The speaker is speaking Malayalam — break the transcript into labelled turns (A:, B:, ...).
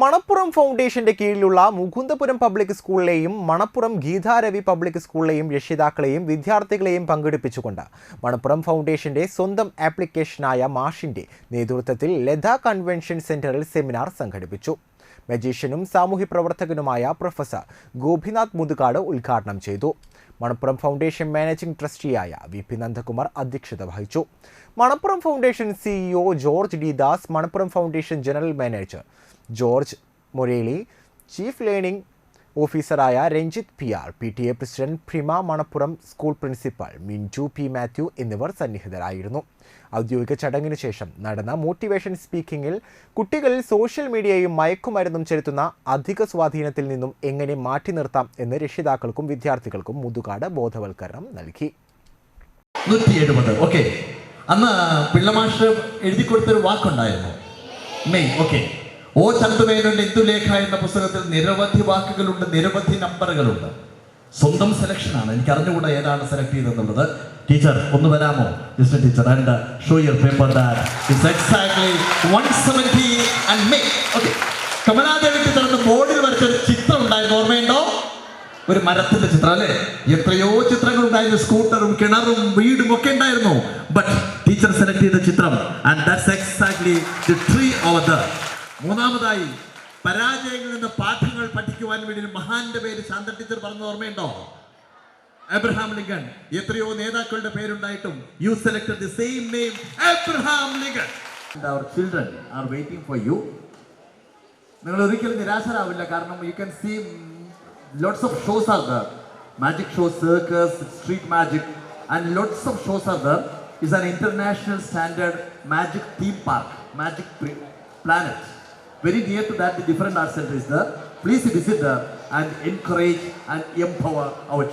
A: മണപ്പുറം ഫൗണ്ടേഷന്റെ കീഴിലുള്ള മുകുന്ദപുരം പബ്ലിക് സ്കൂളിലെയും മണപ്പുറം ഗീതാരവി പബ്ലിക് സ്കൂളിലെയും രക്ഷിതാക്കളെയും വിദ്യാർത്ഥികളെയും പങ്കെടുപ്പിച്ചുകൊണ്ട് മണപ്പുറം ഫൗണ്ടേഷന്റെ സ്വന്തം ആപ്ലിക്കേഷനായ മാഷിന്റെ നേതൃത്വത്തിൽ ലത കൺവെൻഷൻ സെന്ററിൽ സെമിനാർ സംഘടിപ്പിച്ചു. മജീഷ്യനും സാമൂഹ്യ പ്രവർത്തകനുമായ പ്രൊഫസർ ഗോപിനാഥ് മുതുകാട് ഉദ്ഘാടനം ചെയ്തു. മണപ്പുറം ഫൗണ്ടേഷൻ മാനേജിംഗ് ട്രസ്റ്റിയായ വി പി നന്ദകുമാർ അധ്യക്ഷത വഹിച്ചു. Manappuram Foundation CEO George D Das Manappuram Foundation general manager George Moreli chief learning ഓഫീസറായ Ranjith P R P T A president ഭ്രിമ Manappuram school principal Minju P Mathew എന്നിവർ സന്നിഹിതരായിരുന്നു. ഔദ്യോഗിക ചടങ്ങിന് ശേഷം നടന്ന മോട്ടിവേഷൻ സ്പീക്കിംഗിൽ കുട്ടികളിൽ സോഷ്യൽ മീഡിയയും മയക്കുമരുന്നും ചെലുത്തുന്ന അധിക സ്വാധീനത്തിൽ നിന്നും എങ്ങനെ മാറ്റി നിർത്താം എന്ന് രക്ഷിതാക്കൾക്കും വിദ്യാർത്ഥികൾക്കും മുതുകാട് ബോധവൽക്കരണം നൽകി.
B: അന്ന് പിള്ളമാഷ് എഴുതി കൊടുത്തൊരു വാക്കുണ്ടായിരുന്നു. മെയ് ഓക്കെ ഓ ചന്തുമേനോന്റെ ഇന്ദുലേഖ എന്ന പുസ്തകത്തിൽ നിരവധി വാക്കുകളുണ്ട് നിരവധി നമ്പറുകളുണ്ട്. സ്വന്തം സെലക്ഷനാണ് എനിക്ക് അറിഞ്ഞുകൂടാ ഏതാണ് സെലക്ട് ചെയ്തെന്നുള്ളത് ടീച്ചർ ഒന്ന് വരാമോ? Teacher and show your paper that it's exactly one seventy and may okay Kamaladevi ടീച്ചറിന്റെ ബോർഡിൽ വരച്ച ചിത്രം ഉണ്ടായിരുന്നു. ഓർമ്മയുണ്ടോ? ഒരു മരത്തിന്റെ ചിത്രം അല്ലേ? എത്രയോ ചിത്രങ്ങൾ ഉണ്ടായിരുന്നു. സ്കൂട്ടറും കിണറും വീടും ഒക്കെ ഉണ്ടായിരുന്നു. ബട്ട് ടീച്ചർ സെലക്ട് ചെയ്ത ചിത്രം and that's exactly the tree over the മൂന്നാമതായി പരാജയങ്ങളിൽ നിന്ന് പാഠങ്ങൾ പഠിക്കുവാൻ വേണ്ടി മഹാന്റെ പേര് ശാന്ത ടീച്ചർ പറഞ്ഞ ഓർമ്മയുണ്ടോ? Abraham Lincoln. എത്രയോ നേതാക്കളുടെ പേരുണ്ടായിട്ടും you select the same name Abraham Lincoln. Our children are waiting for you നിങ്ങൾ ഒരിക്കലും നിരാശരാവില്ല. കാരണം you can see lots of shows are there magic show circus street magic and lots of shows are there is an international standard magic theme park magic planet. Very near to that, the different art center is there. Please visit there and encourage and empower our